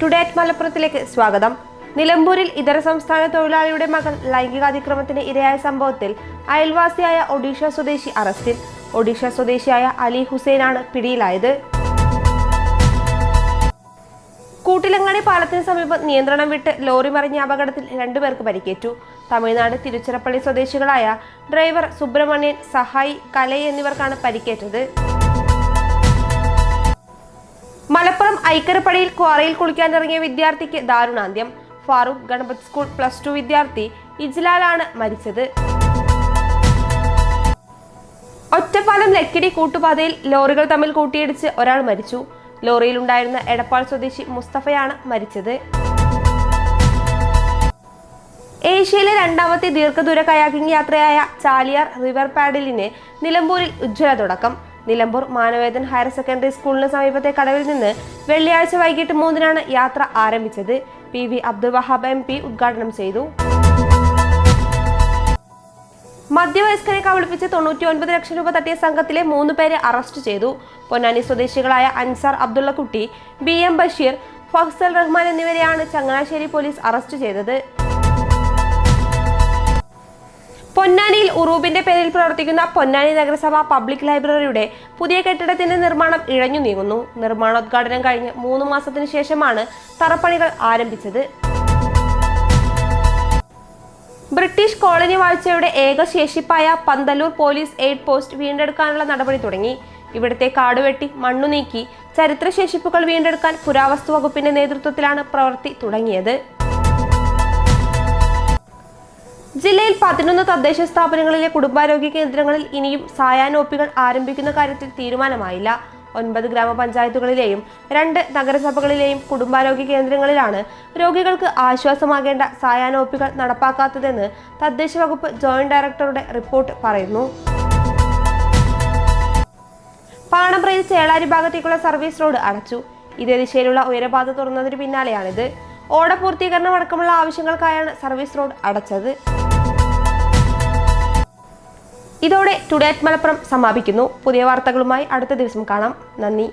Today at മലപ്പുറത്തിലേക്ക് സ്വാഗതം. നിലമ്പൂരിൽ ഇതര സംസ്ഥാന തൊഴിലാളിയുടെ മകൾ ലൈംഗികാതിക്രമത്തിന് ഇരയായ സംഭവത്തിൽ അയൽവാസിയായ ഒഡീഷ സ്വദേശി അറസ്റ്റിൽ. ഒഡീഷ സ്വദേശിയായ അലി ഹുസൈനാണ് പിടിയിലായത്. കൂട്ടിലങ്ങാടി പാലത്തിന് സമീപം നിയന്ത്രണം വിട്ട് ലോറി മറിഞ്ഞ അപകടത്തിൽ രണ്ടുപേർക്ക് പരിക്കേറ്റു. തമിഴ്നാട് തിരുച്ചിറപ്പള്ളി സ്വദേശികളായ ഡ്രൈവർ സുബ്രഹ്മണ്യൻ സഹായി കലൈ എന്നിവർക്കാണ് പരിക്കേറ്റത്. മലപ്പുറം ഐക്കരപ്പടിയിൽ ക്വാറയിൽ കുളിക്കാനിറങ്ങിയ വിദ്യാർത്ഥിക്ക് ദാരുണാന്ത്യം. Farook Ganapath school plus two വിദ്യാർത്ഥി ഇജ്ലാലാണ് മരിച്ചത്. ഒറ്റപ്പാലം ലക്കിടി കൂട്ടുപാതയിൽ ലോറികൾ തമ്മിൽ കൂട്ടിയിടിച്ച് ഒരാൾ മരിച്ചു. ലോറിയിലുണ്ടായിരുന്ന എടപ്പാൾ സ്വദേശി മുസ്തഫയാണ് മരിച്ചത്. ഏഷ്യയിലെ രണ്ടാമത്തെ ദീർഘദൂര കയാക്കിംഗ് യാത്രയായ ചാലിയാർ റിവർ പാഡിലിന് നിലമ്പൂരിൽ ഉജ്ജ്വല തുടക്കം. നിലമ്പൂർ മാനവേദൻ ഹയർ സെക്കൻഡറി സ്കൂളിന് സമീപത്തെ കടവിൽ നിന്ന് വെള്ളിയാഴ്ച വൈകിട്ട് മൂന്നിനാണ് യാത്ര ആരംഭിച്ചത്. P V Abdul Wahab M P ഉദ്ഘാടനം ചെയ്തു. മധ്യവയസ്കരെ കബളിപ്പിച്ച് തൊണ്ണൂറ്റി ഒൻപത് ലക്ഷം രൂപ തട്ടിയ സംഘത്തിലെ മൂന്ന് പേരെ അറസ്റ്റ് ചെയ്തു. പൊന്നാനി സ്വദേശികളായ അൻസാർ അബ്ദുള്ളക്കുട്ടി ബി എം ബഷീർ ഫഹ്സൽ റഹ്മാൻ എന്നിവരെയാണ് ചങ്ങനാശ്ശേരി പോലീസ് അറസ്റ്റ് ചെയ്തത്. പൊന്നാനിയിൽ ഉറൂബിന്റെ പേരിൽ പ്രവർത്തിക്കുന്ന പൊന്നാനി നഗരസഭ പബ്ലിക് ലൈബ്രറിയുടെ പുതിയ കെട്ടിടത്തിന്റെ നിർമ്മാണം ഇഴഞ്ഞു നീങ്ങുന്നു. നിർമ്മാണോദ്ഘാടനം കഴിഞ്ഞ് മൂന്ന് മാസത്തിനു ശേഷമാണ് തറപ്പണികൾ ആരംഭിച്ചത്. ബ്രിട്ടീഷ് കോളനി വാഴ്ചയുടെ ഏക ശേഷിപ്പായ പന്തല്ലൂർ പോലീസ് എയ്ഡ് പോസ്റ്റ് വീണ്ടെടുക്കാനുള്ള നടപടി തുടങ്ങി. ഇവിടുത്തെ കാടുവെട്ടി മണ്ണു നീക്കി ചരിത്ര ശേഷിപ്പുകൾ വീണ്ടെടുക്കാൻ പുരാവസ്തു വകുപ്പിന്റെ നേതൃത്വത്തിലാണ് പ്രവൃത്തി തുടങ്ങിയത്. ജില്ലയിൽ പതിനൊന്ന് തദ്ദേശ സ്ഥാപനങ്ങളിലെ കുടുംബാരോഗ്യ കേന്ദ്രങ്ങളിൽ ഇനിയും സായാനോപ്പികൾ ആരംഭിക്കുന്ന കാര്യത്തിൽ തീരുമാനമായില്ല. ഒൻപത് ഗ്രാമപഞ്ചായത്തുകളിലെയും രണ്ട് നഗരസഭകളിലെയും കുടുംബാരോഗ്യ കേന്ദ്രങ്ങളിലാണ് രോഗികൾക്ക് ആശ്വാസമാകേണ്ട സായാനോപ്പികൾ നടപ്പാക്കാത്തതെന്ന് തദ്ദേശ വകുപ്പ് ജോയിന്റ് ഡയറക്ടറുടെ റിപ്പോർട്ട് പറയുന്നു. പാണമ്പ്രയിൽ ചേളാരി ഭാഗത്തേക്കുള്ള സർവീസ് റോഡ് അടച്ചു. ഇതേ ദിശയിലുള്ള ഉയരപാത തുറന്നതിന് പിന്നാലെയാണിത്. ഓടപൂർത്തീകരണം അടക്കമുള്ള ആവശ്യങ്ങൾക്കായാണ് സർവീസ് റോഡ് അടച്ചത്. ഇതോടെ ടുഡേറ്റ് മലപ്പുറം സമാപിക്കുന്നു. പുതിയ വാർത്തകളുമായി അടുത്ത ദിവസം കാണാം. നന്ദി.